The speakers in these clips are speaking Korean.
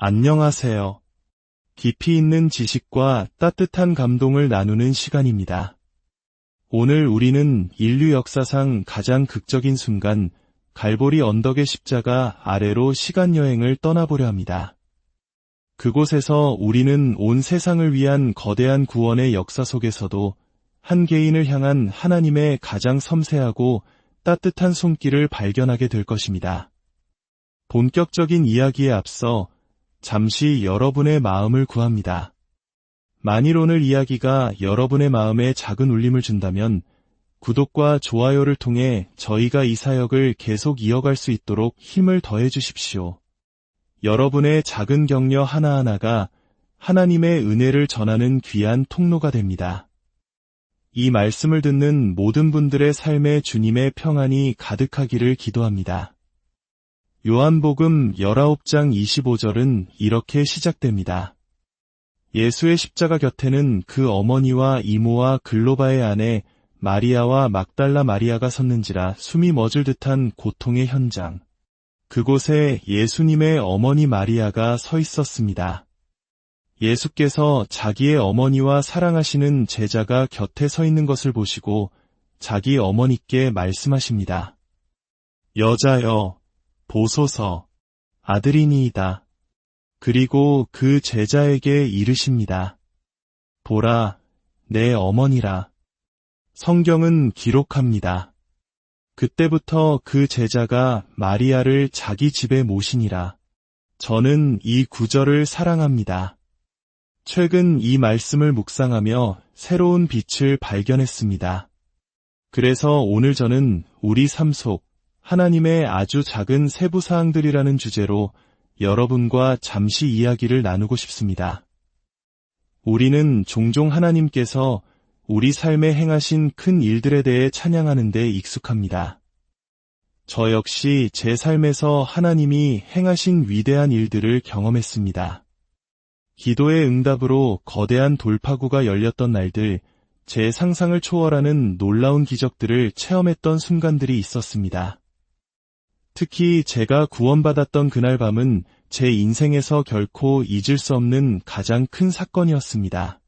안녕하세요. 깊이 있는 지식과 따뜻한 감동을 나누는 시간입니다. 오늘 우리는 인류 역사상 가장 극적인 순간, 갈보리 언덕의 십자가 아래로 시간 여행을 떠나보려 합니다. 그곳에서 우리는 온 세상을 위한 거대한 구원의 역사 속에서도 한 개인을 향한 하나님의 가장 섬세하고 따뜻한 손길을 발견하게 될 것입니다. 본격적인 이야기에 앞서 잠시 여러분의 마음을 구합니다. 만일 오늘 이야기가 여러분의 마음에 작은 울림을 준다면 구독과 좋아요를 통해 저희가 이 사역을 계속 이어갈 수 있도록 힘을 더해 주십시오. 여러분의 작은 격려 하나하나가 하나님의 은혜를 전하는 귀한 통로가 됩니다. 이 말씀을 듣는 모든 분들의 삶에 주님의 평안이 가득하기를 기도합니다. 요한복음 19장 25절은 이렇게 시작됩니다. 예수의 십자가 곁에는 그 어머니와 이모와 글로바의 아내 마리아와 막달라 마리아가 섰는지라 숨이 멎을 듯한 고통의 현장. 그곳에 예수님의 어머니 마리아가 서 있었습니다. 예수께서 자기의 어머니와 사랑하시는 제자가 곁에 서 있는 것을 보시고 자기 어머니께 말씀하십니다. 여자여, 보소서, 아들이니이다. 그리고 그 제자에게 이르십니다. 보라, 내 어머니라. 성경은 기록합니다. 그때부터 그 제자가 마리아를 자기 집에 모시니라. 저는 이 구절을 사랑합니다. 최근 이 말씀을 묵상하며 새로운 빛을 발견했습니다. 그래서 오늘 저는 우리 삶 속 하나님의 아주 작은 세부 사항들이라는 주제로 여러분과 잠시 이야기를 나누고 싶습니다. 우리는 종종 하나님께서 우리 삶에 행하신 큰 일들에 대해 찬양하는 데 익숙합니다. 저 역시 제 삶에서 하나님이 행하신 위대한 일들을 경험했습니다. 기도의 응답으로 거대한 돌파구가 열렸던 날들, 제 상상을 초월하는 놀라운 기적들을 체험했던 순간들이 있었습니다. 특히 제가 구원받았던 그날 밤은 제 인생에서 결코 잊을 수 없는 가장 큰 사건이었습니다.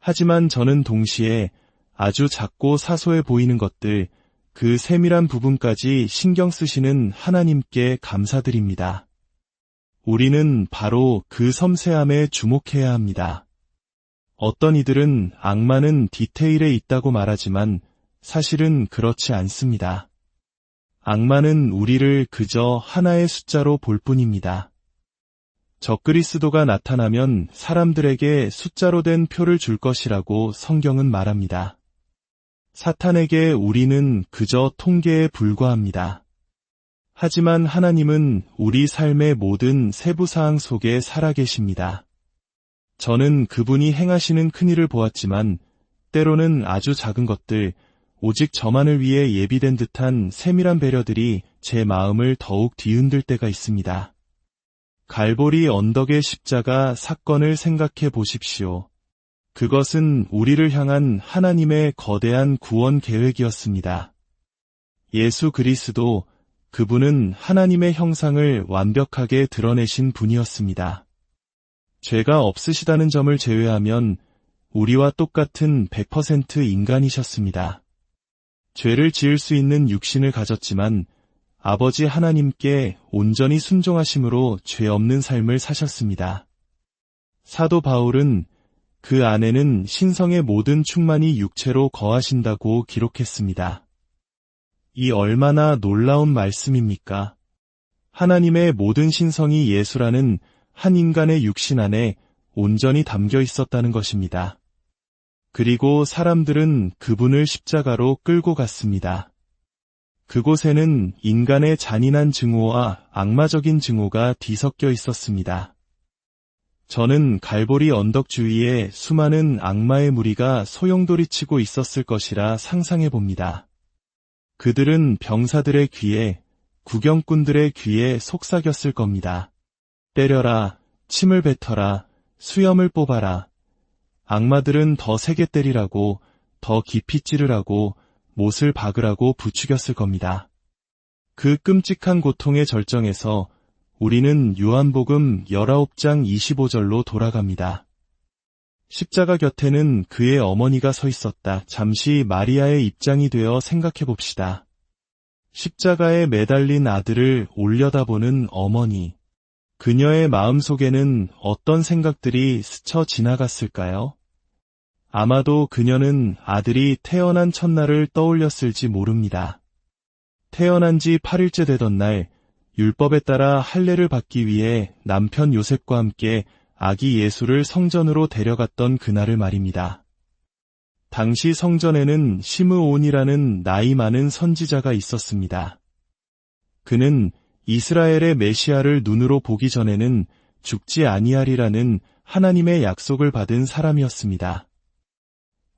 하지만 저는 동시에 아주 작고 사소해 보이는 것들, 그 세밀한 부분까지 신경 쓰시는 하나님께 감사드립니다. 우리는 바로 그 섬세함에 주목해야 합니다. 어떤 이들은 악마는 디테일에 있다고 말하지만 사실은 그렇지 않습니다. 악마는 우리를 그저 하나의 숫자로 볼 뿐입니다. 적그리스도가 나타나면 사람들에게 숫자로 된 표를 줄 것이라고 성경은 말합니다. 사탄에게 우리는 그저 통계에 불과합니다. 하지만 하나님은 우리 삶의 모든 세부사항 속에 살아계십니다. 저는 그분이 행하시는 큰일을 보았지만 때로는 아주 작은 것들, 오직 저만을 위해 예비된 듯한 세밀한 배려들이 제 마음을 더욱 뒤흔들 때가 있습니다. 갈보리 언덕의 십자가 사건을 생각해 보십시오. 그것은 우리를 향한 하나님의 거대한 구원 계획이었습니다. 예수 그리스도, 그분은 하나님의 형상을 완벽하게 드러내신 분이었습니다. 죄가 없으시다는 점을 제외하면 우리와 똑같은 100% 인간이셨습니다. 죄를 지을 수 있는 육신을 가졌지만 아버지 하나님께 온전히 순종하심으로 죄 없는 삶을 사셨습니다. 사도 바울은 그 안에는 신성의 모든 충만이 육체로 거하신다고 기록했습니다. 이 얼마나 놀라운 말씀입니까? 하나님의 모든 신성이 예수라는 한 인간의 육신 안에 온전히 담겨 있었다는 것입니다. 그리고 사람들은 그분을 십자가로 끌고 갔습니다. 그곳에는 인간의 잔인한 증오와 악마적인 증오가 뒤섞여 있었습니다. 저는 갈보리 언덕 주위에 수많은 악마의 무리가 소용돌이치고 있었을 것이라 상상해 봅니다. 그들은 병사들의 귀에, 구경꾼들의 귀에 속삭였을 겁니다. 때려라, 침을 뱉어라, 수염을 뽑아라. 악마들은 더 세게 때리라고, 더 깊이 찌르라고, 못을 박으라고 부추겼을 겁니다. 그 끔찍한 고통의 절정에서 우리는 요한복음 19장 25절로 돌아갑니다. 십자가 곁에는 그의 어머니가 서 있었다. 잠시 마리아의 입장이 되어 생각해 봅시다. 십자가에 매달린 아들을 올려다보는 어머니. 그녀의 마음속에는 어떤 생각들이 스쳐 지나갔을까요? 아마도 그녀는 아들이 태어난 첫날을 떠올렸을지 모릅니다. 태어난 지 8일째 되던 날, 율법에 따라 할례를 받기 위해 남편 요셉과 함께 아기 예수를 성전으로 데려갔던 그날을 말입니다. 당시 성전에는 시므온이라는 나이 많은 선지자가 있었습니다. 그는 이스라엘의 메시아를 눈으로 보기 전에는 죽지 아니하리라는 하나님의 약속을 받은 사람이었습니다.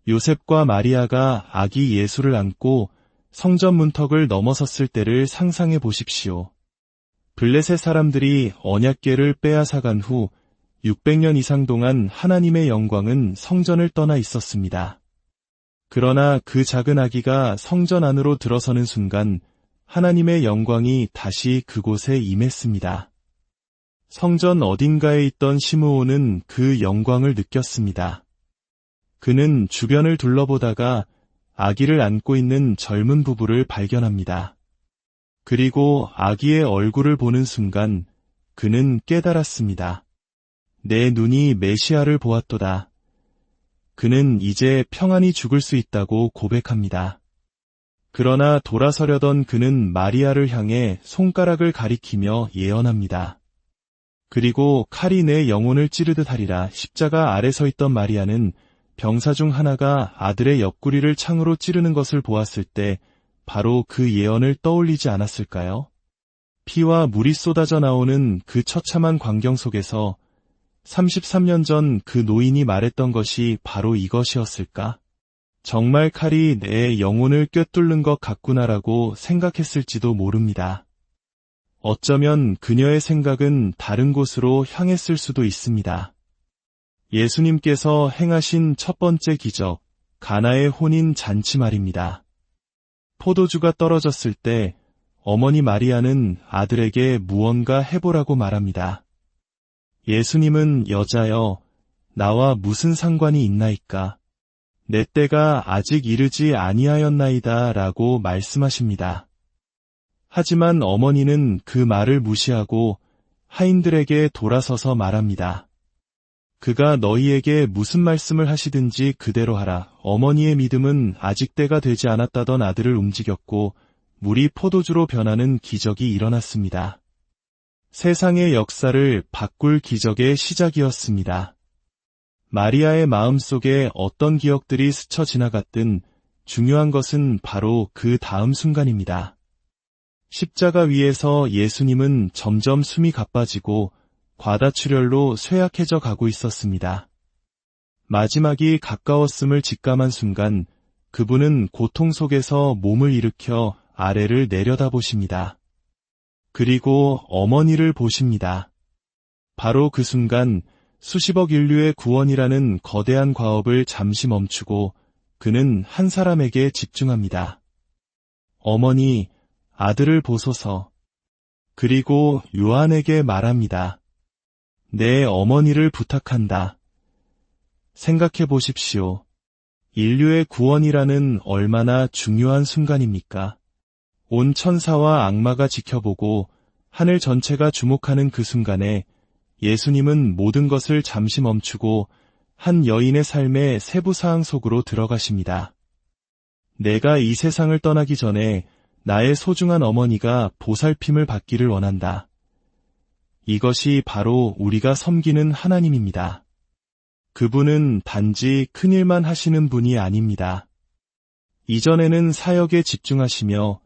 요셉과 마리아가 아기 예수를 안고 성전 문턱을 넘어섰을 때를 상상해 보십시오. 블레셋 사람들이 언약계를 빼앗아간 후 600년 이상 동안 하나님의 영광은 성전을 떠나 있었습니다. 그러나 그 작은 아기가 성전 안으로 들어서는 순간 하나님의 영광이 다시 그곳에 임했습니다. 성전 어딘가에 있던 시므온은 그 영광을 느꼈습니다. 그는 주변을 둘러보다가 아기를 안고 있는 젊은 부부를 발견합니다. 그리고 아기의 얼굴을 보는 순간 그는 깨달았습니다. 내 눈이 메시아를 보았도다. 그는 이제 평안히 죽을 수 있다고 고백합니다. 그러나 돌아서려던 그는 마리아를 향해 손가락을 가리키며 예언합니다. 그리고 칼이 내 영혼을 찌르듯 하리라 십자가 아래 서 있던 마리아는 병사 중 하나가 아들의 옆구리를 창으로 찌르는 것을 보았을 때 바로 그 예언을 떠올리지 않았을까요? 피와 물이 쏟아져 나오는 그 처참한 광경 속에서 33년 전 그 노인이 말했던 것이 바로 이것이었을까? 정말 칼이 내 영혼을 꿰뚫는 것 같구나라고 생각했을지도 모릅니다. 어쩌면 그녀의 생각은 다른 곳으로 향했을 수도 있습니다. 예수님께서 행하신 첫 번째 기적, 가나의 혼인 잔치 말입니다. 포도주가 떨어졌을 때 어머니 마리아는 아들에게 무언가 해보라고 말합니다. 예수님은 여자여, 나와 무슨 상관이 있나이까? 내 때가 아직 이르지 아니하였나이다 라고 말씀하십니다. 하지만 어머니는 그 말을 무시하고 하인들에게 돌아서서 말합니다. 그가 너희에게 무슨 말씀을 하시든지 그대로 하라. 어머니의 믿음은 아직 때가 되지 않았다던 아들을 움직였고 물이 포도주로 변하는 기적이 일어났습니다. 세상의 역사를 바꿀 기적의 시작이었습니다. 마리아의 마음속에 어떤 기억들이 스쳐 지나갔든 중요한 것은 바로 그 다음 순간입니다. 십자가 위에서 예수님은 점점 숨이 가빠지고 과다출혈로 쇠약해져 가고 있었습니다. 마지막이 가까웠음을 직감한 순간 그분은 고통 속에서 몸을 일으켜 아래를 내려다보십니다. 그리고 어머니를 보십니다. 바로 그 순간 수십억 인류의 구원이라는 거대한 과업을 잠시 멈추고 그는 한 사람에게 집중합니다. 어머니, 아들을 보소서. 그리고 요한에게 말합니다. 내 어머니를 부탁한다. 생각해 보십시오. 인류의 구원이라는 얼마나 중요한 순간입니까? 온 천사와 악마가 지켜보고 하늘 전체가 주목하는 그 순간에 예수님은 모든 것을 잠시 멈추고 한 여인의 삶의 세부 사항 속으로 들어가십니다. 내가 이 세상을 떠나기 전에 나의 소중한 어머니가 보살핌을 받기를 원한다. 이것이 바로 우리가 섬기는 하나님입니다. 그분은 단지 큰일만 하시는 분이 아닙니다. 이전에는 사역에 집중하시며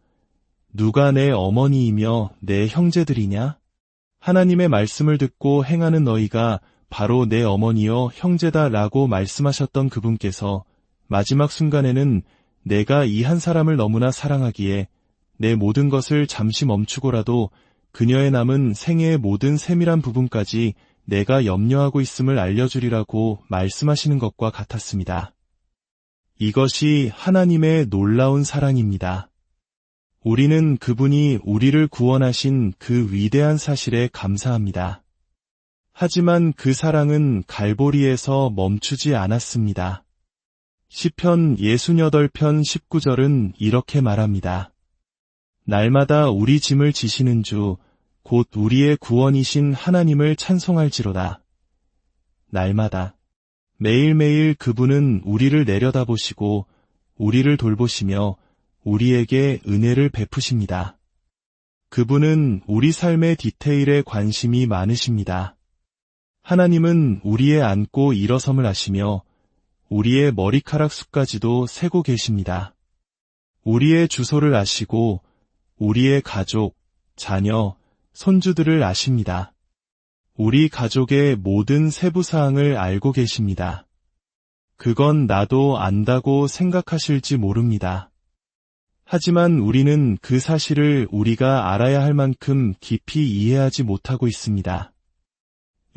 누가 내 어머니이며 내 형제들이냐? 하나님의 말씀을 듣고 행하는 너희가 바로 내 어머니여 형제다 라고 말씀하셨던 그분께서 마지막 순간에는 내가 이 한 사람을 너무나 사랑하기에 내 모든 것을 잠시 멈추고라도 그녀의 남은 생애의 모든 세밀한 부분까지 내가 염려하고 있음을 알려주리라고 말씀하시는 것과 같았습니다. 이것이 하나님의 놀라운 사랑입니다. 우리는 그분이 우리를 구원하신 그 위대한 사실에 감사합니다. 하지만 그 사랑은 갈보리에서 멈추지 않았습니다. 시편 68편 19절은 이렇게 말합니다. 날마다 우리 짐을 지시는 주, 곧 우리의 구원이신 하나님을 찬송할지로다. 날마다. 매일매일 그분은 우리를 내려다보시고 우리를 돌보시며 우리에게 은혜를 베푸십니다. 그분은 우리 삶의 디테일에 관심이 많으십니다. 하나님은 우리의 앉고 일어섬을 아시며 우리의 머리카락 숲까지도 세고 계십니다. 우리의 주소를 아시고 우리의 가족, 자녀, 손주들을 아십니다. 우리 가족의 모든 세부사항을 알고 계십니다. 그건 나도 안다고 생각하실지 모릅니다. 하지만 우리는 그 사실을 우리가 알아야 할 만큼 깊이 이해하지 못하고 있습니다.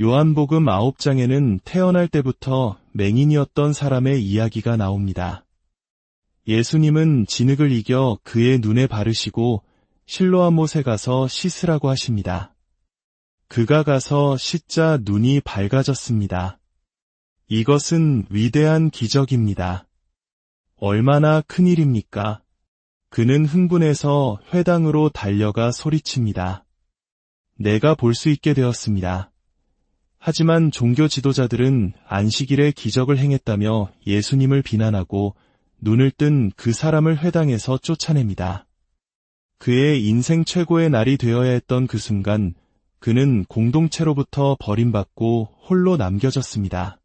요한복음 9장에는 태어날 때부터 맹인이었던 사람의 이야기가 나옵니다. 예수님은 진흙을 이겨 그의 눈에 바르시고 실로암못에 가서 씻으라고 하십니다. 그가 가서 씻자 눈이 밝아졌습니다. 이것은 위대한 기적입니다. 얼마나 큰 일입니까? 그는 흥분해서 회당으로 달려가 소리칩니다. 내가 볼 수 있게 되었습니다. 하지만 종교 지도자들은 안식일에 기적을 행했다며 예수님을 비난하고 눈을 뜬 그 사람을 회당에서 쫓아냅니다. 그의 인생 최고의 날이 되어야 했던 그 순간 그는 공동체로부터 버림받고 홀로 남겨졌습니다.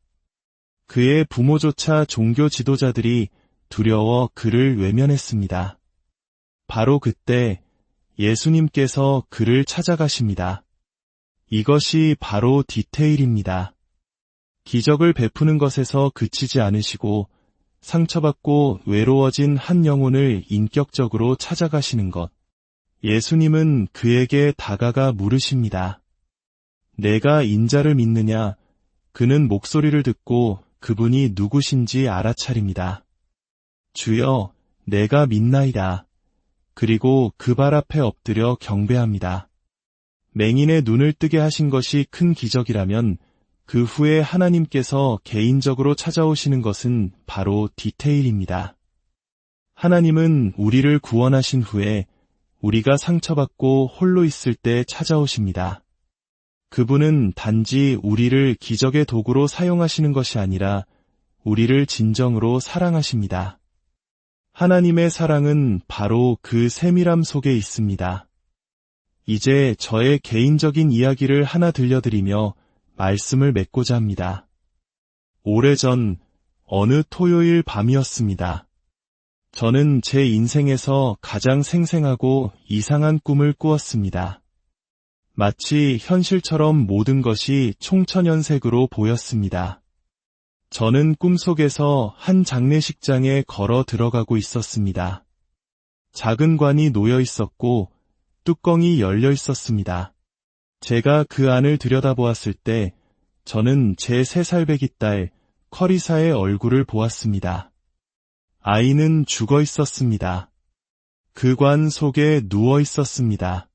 그의 부모조차 종교 지도자들이 두려워 그를 외면했습니다. 바로 그때 예수님께서 그를 찾아가십니다. 이것이 바로 디테일입니다. 기적을 베푸는 것에서 그치지 않으시고 상처받고 외로워진 한 영혼을 인격적으로 찾아가시는 것. 예수님은 그에게 다가가 물으십니다. 내가 인자를 믿느냐? 그는 목소리를 듣고 그분이 누구신지 알아차립니다. 주여, 내가 믿나이다. 그리고 그 발 앞에 엎드려 경배합니다. 맹인의 눈을 뜨게 하신 것이 큰 기적이라면 그 후에 하나님께서 개인적으로 찾아오시는 것은 바로 디테일입니다. 하나님은 우리를 구원하신 후에 우리가 상처받고 홀로 있을 때 찾아오십니다. 그분은 단지 우리를 기적의 도구로 사용하시는 것이 아니라 우리를 진정으로 사랑하십니다. 하나님의 사랑은 바로 그 세밀함 속에 있습니다. 이제 저의 개인적인 이야기를 하나 들려드리며 말씀을 맺고자 합니다. 오래전 어느 토요일 밤이었습니다. 저는 제 인생에서 가장 생생하고 이상한 꿈을 꾸었습니다. 마치 현실처럼 모든 것이 총천연색으로 보였습니다. 저는 꿈속에서 한 장례식장에 걸어 들어가고 있었습니다. 작은 관이 놓여 있었고 뚜껑이 열려 있었습니다. 제가 그 안을 들여다보았을 때 저는 제 세 살배기 딸 커리사의 얼굴을 보았습니다. 아이는 죽어 있었습니다. 그 관 속에 누워 있었습니다.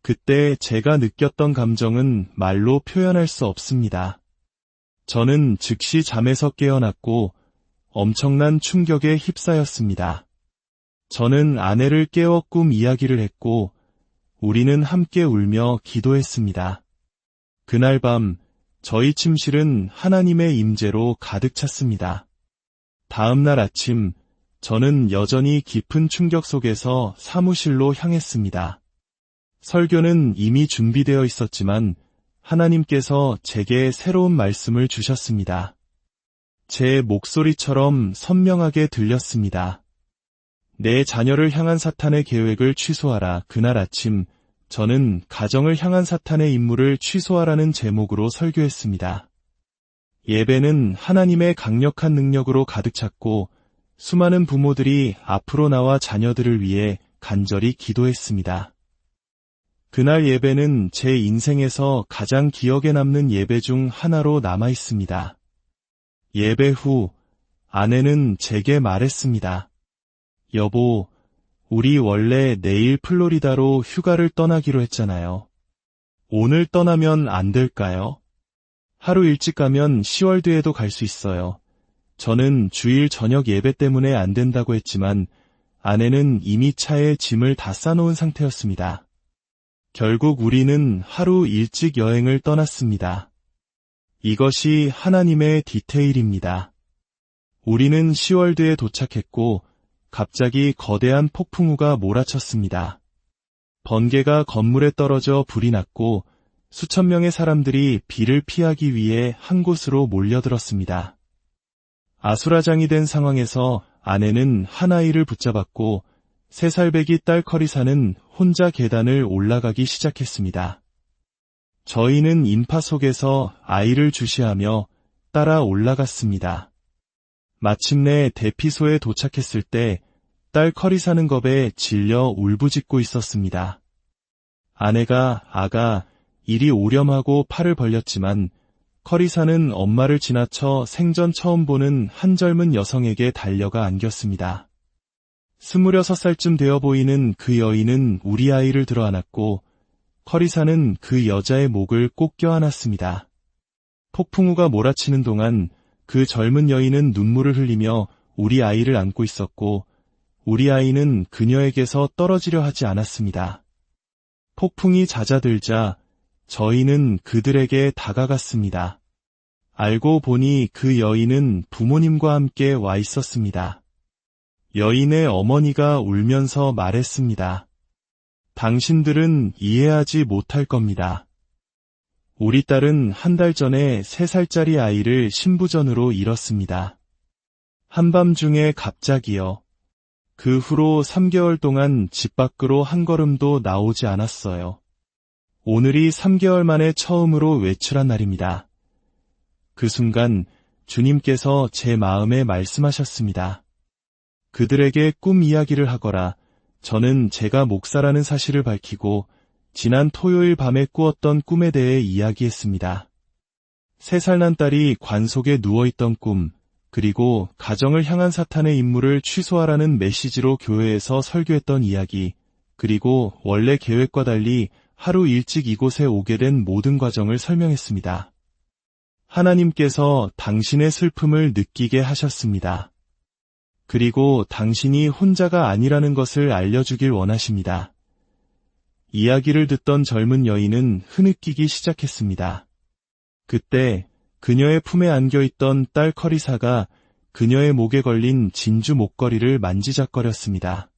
그때 제가 느꼈던 감정은 말로 표현할 수 없습니다. 저는 즉시 잠에서 깨어났고 엄청난 충격에 휩싸였습니다. 저는 아내를 깨워 꿈 이야기를 했고 우리는 함께 울며 기도했습니다. 그날 밤 저희 침실은 하나님의 임재로 가득 찼습니다. 다음 날 아침 저는 여전히 깊은 충격 속에서 사무실로 향했습니다. 설교는 이미 준비되어 있었지만 하나님께서 제게 새로운 말씀을 주셨습니다. 제 목소리처럼 선명하게 들렸습니다. 내 자녀를 향한 사탄의 계획을 취소하라. 그날 아침 저는 가정을 향한 사탄의 임무를 취소하라는 제목으로 설교했습니다. 예배는 하나님의 강력한 능력으로 가득 찼고 수많은 부모들이 앞으로 나와 자녀들을 위해 간절히 기도했습니다. 그날 예배는 제 인생에서 가장 기억에 남는 예배 중 하나로 남아 있습니다. 예배 후 아내는 제게 말했습니다. 여보, 우리 원래 내일 플로리다로 휴가를 떠나기로 했잖아요. 오늘 떠나면 안 될까요? 하루 일찍 가면 10월 뒤에도 갈 수 있어요. 저는 주일 저녁 예배 때문에 안 된다고 했지만 아내는 이미 차에 짐을 다 싸놓은 상태였습니다. 결국 우리는 하루 일찍 여행을 떠났습니다. 이것이 하나님의 디테일입니다. 우리는 10월드에 도착했고 갑자기 거대한 폭풍우가 몰아쳤습니다. 번개가 건물에 떨어져 불이 났고 수천 명의 사람들이 비를 피하기 위해 한 곳으로 몰려들었습니다. 아수라장이 된 상황에서 아내는 한 아이를 붙잡았고 세 살배기 딸 커리사는 혼자 계단을 올라가기 시작했습니다. 저희는 인파 속에서 아이를 주시하며 따라 올라갔습니다. 마침내 대피소에 도착했을 때 딸 커리사는 겁에 질려 울부짖고 있었습니다. 아내가 아가 이리 오렴하고 팔을 벌렸지만 커리사는 엄마를 지나쳐 생전 처음 보는 한 젊은 여성에게 달려가 안겼습니다. 스물여섯 살쯤 되어 보이는 그 여인은 우리 아이를 들어 안았고 커리사는 그 여자의 목을 꼭 껴안았습니다. 폭풍우가 몰아치는 동안 그 젊은 여인은 눈물을 흘리며 우리 아이를 안고 있었고 우리 아이는 그녀에게서 떨어지려 하지 않았습니다. 폭풍이 잦아들자 저희는 그들에게 다가갔습니다. 알고 보니 그 여인은 부모님과 함께 와 있었습니다. 여인의 어머니가 울면서 말했습니다. 당신들은 이해하지 못할 겁니다. 우리 딸은 한 달 전에 3살짜리 아이를 신부전으로 잃었습니다. 한밤중에 갑자기요. 그 후로 3개월 동안 집 밖으로 한 걸음도 나오지 않았어요. 오늘이 3개월 만에 처음으로 외출한 날입니다. 그 순간 주님께서 제 마음에 말씀하셨습니다. 그들에게 꿈 이야기를 하거라. 저는 제가 목사라는 사실을 밝히고 지난 토요일 밤에 꾸었던 꿈에 대해 이야기했습니다. 세 살 난 딸이 관속에 누워있던 꿈, 그리고 가정을 향한 사탄의 임무를 취소하라는 메시지로 교회에서 설교했던 이야기, 그리고 원래 계획과 달리 하루 일찍 이곳에 오게 된 모든 과정을 설명했습니다. 하나님께서 당신의 슬픔을 느끼게 하셨습니다. 그리고 당신이 혼자가 아니라는 것을 알려주길 원하십니다. 이야기를 듣던 젊은 여인은 흐느끼기 시작했습니다. 그때 그녀의 품에 안겨 있던 딸 커리사가 그녀의 목에 걸린 진주 목걸이를 만지작거렸습니다.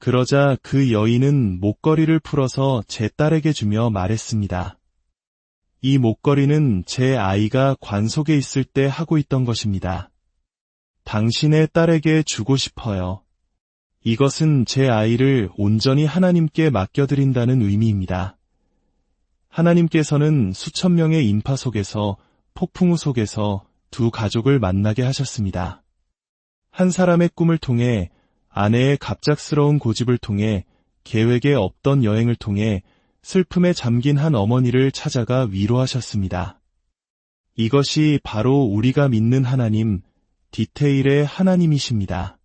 그러자 그 여인은 목걸이를 풀어서 제 딸에게 주며 말했습니다. 이 목걸이는 제 아이가 관속에 있을 때 하고 있던 것입니다. 당신의 딸에게 주고 싶어요. 이것은 제 아이를 온전히 하나님께 맡겨드린다는 의미입니다. 하나님께서는 수천 명의 인파 속에서 폭풍우 속에서 두 가족을 만나게 하셨습니다. 한 사람의 꿈을 통해 아내의 갑작스러운 고집을 통해 계획에 없던 여행을 통해 슬픔에 잠긴 한 어머니를 찾아가 위로하셨습니다. 이것이 바로 우리가 믿는 하나님, 디테일의 하나님이십니다.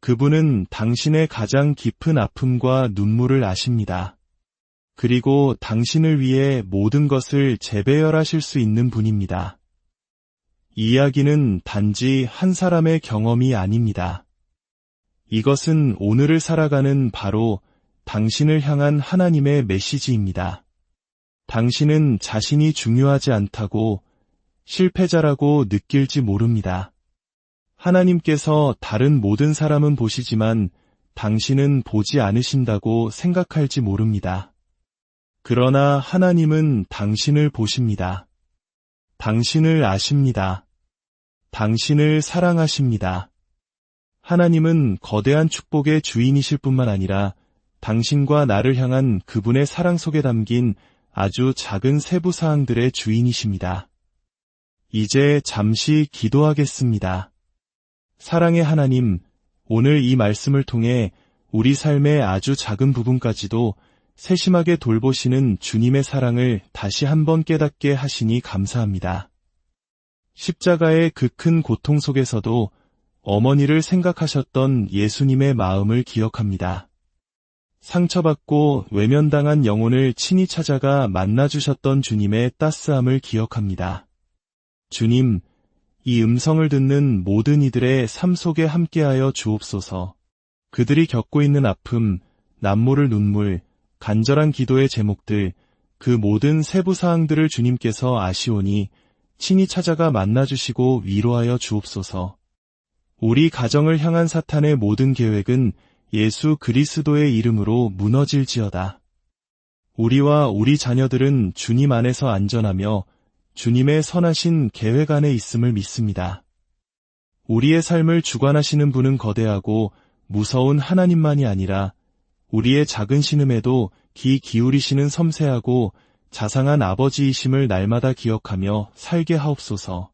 그분은 당신의 가장 깊은 아픔과 눈물을 아십니다. 그리고 당신을 위해 모든 것을 재배열하실 수 있는 분입니다. 이야기는 단지 한 사람의 경험이 아닙니다. 이것은 오늘을 살아가는 바로 당신을 향한 하나님의 메시지입니다. 당신은 자신이 중요하지 않다고 실패자라고 느낄지 모릅니다. 하나님께서 다른 모든 사람은 보시지만 당신은 보지 않으신다고 생각할지 모릅니다. 그러나 하나님은 당신을 보십니다. 당신을 아십니다. 당신을 사랑하십니다. 하나님은 거대한 축복의 주인이실 뿐만 아니라 당신과 나를 향한 그분의 사랑 속에 담긴 아주 작은 세부 사항들의 주인이십니다. 이제 잠시 기도하겠습니다. 사랑의 하나님, 오늘 이 말씀을 통해 우리 삶의 아주 작은 부분까지도 세심하게 돌보시는 주님의 사랑을 다시 한번 깨닫게 하시니 감사합니다. 십자가의 그 큰 고통 속에서도 어머니를 생각하셨던 예수님의 마음을 기억합니다. 상처받고 외면당한 영혼을 친히 찾아가 만나주셨던 주님의 따스함을 기억합니다. 주님, 이 음성을 듣는 모든 이들의 삶 속에 함께하여 주옵소서. 그들이 겪고 있는 아픔, 남모를 눈물, 간절한 기도의 제목들, 그 모든 세부 사항들을 주님께서 아시오니 친히 찾아가 만나주시고 위로하여 주옵소서. 우리 가정을 향한 사탄의 모든 계획은 예수 그리스도의 이름으로 무너질지어다. 우리와 우리 자녀들은 주님 안에서 안전하며 주님의 선하신 계획 안에 있음을 믿습니다. 우리의 삶을 주관하시는 분은 거대하고 무서운 하나님만이 아니라 우리의 작은 신음에도 귀 기울이시는 섬세하고 자상한 아버지이심을 날마다 기억하며 살게 하옵소서.